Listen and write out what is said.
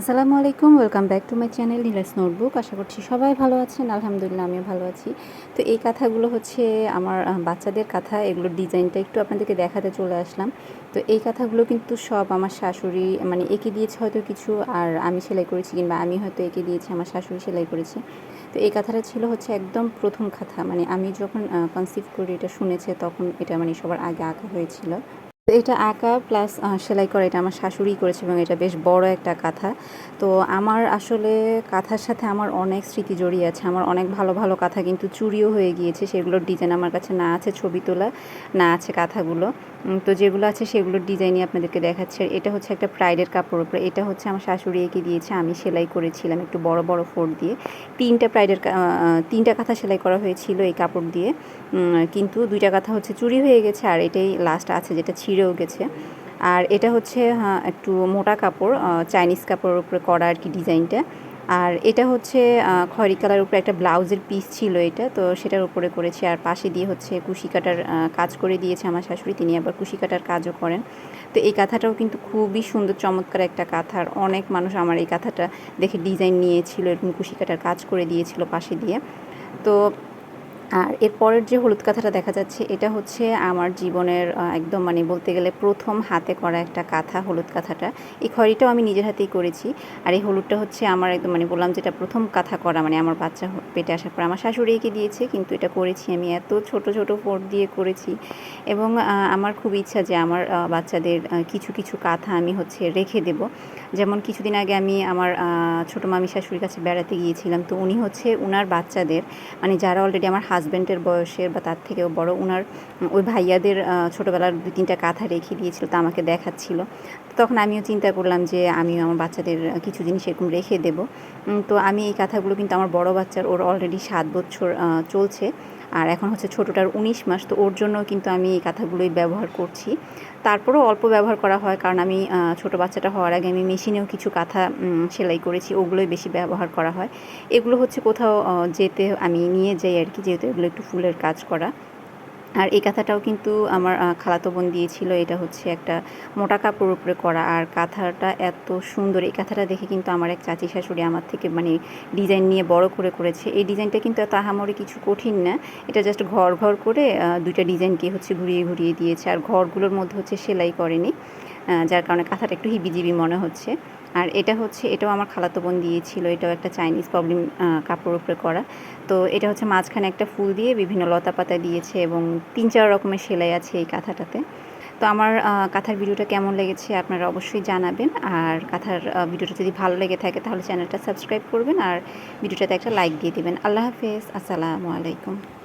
আসসালামু আলাইকুম welcome back to my channel Neela's notebook আশা করছি সবাই ভালো আছেন, আলহামদুলিল্লাহ আমিও ভালো আছি। তো এই কাঁথাগুলো হচ্ছে আমার বাচ্চাদের কাঁথা এগুলোর ডিজাইনটা একটু আপনাদেরকে দেখাতে চলে আসলাম। তো এই কাঁথাগুলো কিন্তু সব আমার শাশুড়ি মানে এঁকে দিয়েছে হয়তো কিছু, আর আমি সেলাই করেছি কিংবা আমি হয়তো এঁকে দিয়েছি, আমার শাশুড়ি সেলাই করেছে। তো এই কাঁথাটা ছিল হচ্ছে একদম প্রথম কাঁথা মানে আমি যখন কনসিভ করি এটা শুনেছে, তখন এটা মানে সবার আগে আঁকা হয়েছিল। এটা আঁকা প্লাস সেলাই করা, এটা আমার শাশুড়ি করেছে এবং এটা বেশ বড় একটা কাঁথা। তো আমার আসলে কাঁথার সাথে আমার অনেক স্মৃতি জড়িয়ে আছে। আমার অনেক ভালো ভালো কাঁথা কিন্তু চুরিও হয়ে গিয়েছে। সেগুলোর ডিজাইন আমার কাছে না আছে, ছবি তোলা না আছে কাঁথাগুলো। তো যেগুলো আছে সেগুলোর ডিজাইনই আপনাদেরকে দেখাচ্ছে। এটা হচ্ছে একটা প্রাইডের কাপড় উপরে। এটা হচ্ছে আমার শাশুড়ি এঁকে দিয়েছে। আমি সেলাই করেছিলাম একটু বড় বড় ফোর দিয়ে। তিনটা প্রাইডের তিনটা কাঁথা সেলাই করা হয়েছিল এই কাপড় দিয়ে। কিন্তু দুইটা কাঁথা হচ্ছে চুরি হয়ে গেছে। আর এটাই লাস্ট আছে যেটা ছিঁড়েও গেছে। আর এটা হচ্ছে হ্যাঁ, একটু মোটা কাপড় চাইনিজ কাপড়ের উপরে করা আর কি ডিজাইনটা। আর এটা হচ্ছে খয়েরি কালার উপরে একটা ব্লাউজের পিস ছিল এটা তো সেটার উপরে করেছি। আর পাশে দিয়ে হচ্ছে কুশি কাটার কাজ করে দিয়েছে আমার শাশুড়ি তিনি আবার কুশি কাটার কাজও করেন। তো এই কাঁথাটাও কিন্তু খুবই সুন্দর চমৎকার একটা কাঁথার অনেক মানুষ আমার এই কাঁথাটা দেখে ডিজাইন নিয়েছিল এরকম কুশি কাটার কাজ করে দিয়েছিল পাশে দিয়ে। তো আর এরপরের যে হলুদ কাঁথাটা দেখা যাচ্ছে, এটা হচ্ছে আমার জীবনের একদম মানে বলতে গেলে প্রথম হাতে করা একটা কাঁথা, হলুদ কাঁথাটা। এই খড়িটাও আমি নিজের হাতেই করেছি। আর এই হলুদটা হচ্ছে আমার একদম মানে বললাম যেটা প্রথম কাঁথা করা মানে আমার বাচ্চা পেটে আসার পর। আমার শাশুড়ি এঁকে দিয়েছে, কিন্তু এটা করেছি আমি এত ছোট ছোট ফোট দিয়ে করেছি। এবং আমার খুব ইচ্ছা যে আমার বাচ্চাদের কিছু কিছু কাঁথা আমি হচ্ছে রেখে দেব। যেমন কিছুদিন আগে আমি আমার ছোটো মামি শাশুড়ির কাছে বেড়াতে গিয়েছিলাম, তো উনি হচ্ছে উনার বাচ্চাদের মানে যারা অলরেডি আমার হাজব্যান্ডের বয়সের বা তার থেকেও বড় ওনার ওই ভাইয়াদের ছোটবেলার দুই তিনটা কাঁথা রেখে দিয়েছিল, তা আমাকে দেখাচ্ছিল। তখন আমিও চিন্তা করলাম যে আমিও আমার বাচ্চাদের কিছু জিনিস এরকম রেখে দেব। তো আমি এই কাঁথাগুলো কিন্তু আমার বড় বাচ্চার ওর অলরেডি সাত বছর চলছে। আর এখন হচ্ছে ছোটোটার উনিশ মাস, তো ওর জন্য কিন্তু আমি এই কাঁথাগুলোই ব্যবহার করছি। তারপরেও অল্প ব্যবহার করা হয় কারণ আমি ছোটো বাচ্চাটা হওয়ার আগে আমি মেশিনেও কিছু কাঁথা সেলাই করেছি, ওগুলোই বেশি ব্যবহার করা হয়। এগুলো হচ্ছে কোথাও যেতে আমি নিয়ে যাই আর কি, যেহেতু এগুলো একটু ফুলের কাজ করা। আর এই কাঁথাটাও কিন্তু আমার খালাতো বোন দিয়েছিল। এটা হচ্ছে একটা মোটা কাপড়ের উপরে করা। আর কাঁথাটা এত সুন্দর। এই কাঁথাটা দেখে কিন্তু আমার এক চাচি শাশুড়ি আমার থেকে মানে ডিজাইন নিয়ে বড় করে করেছে। এই ডিজাইনটা কিন্তু এত আহামরি কিছু কঠিন না। এটা জাস্ট ঘর ঘর করে দুইটা ডিজাইনকে হচ্ছে ঘুরিয়ে ঘুরিয়ে দিয়েছে। আর ঘরগুলোর মধ্যে হচ্ছে সেলাই করেনি। যার কারণে কাঁথাটা একটু হিবিজিবি মনে হচ্ছে। আর এটা হচ্ছে, এটাও আমার খালাতো বোন দিয়েছিল, এটাও একটা চাইনিজ প্রবলেম কাপড়ের উপরে করা। তো এটা হচ্ছে মাঝখানে একটা ফুল দিয়ে বিভিন্ন লতা পাতা দিয়েছে এবং তিন চার রকমের সেলাই আছে এই কাঁথাটাতে। তো আমার কাঁথার ভিডিওটা কেমন লেগেছে আপনারা অবশ্যই জানাবেন। আর কাঁথার ভিডিওটা যদি ভালো লেগে থাকে তাহলে চ্যানেলটা সাবস্ক্রাইব করবেন আর ভিডিওটাতে একটা লাইক দিয়ে দেবেন। আল্লাহ হাফেজ, আসসালামু আলাইকুম।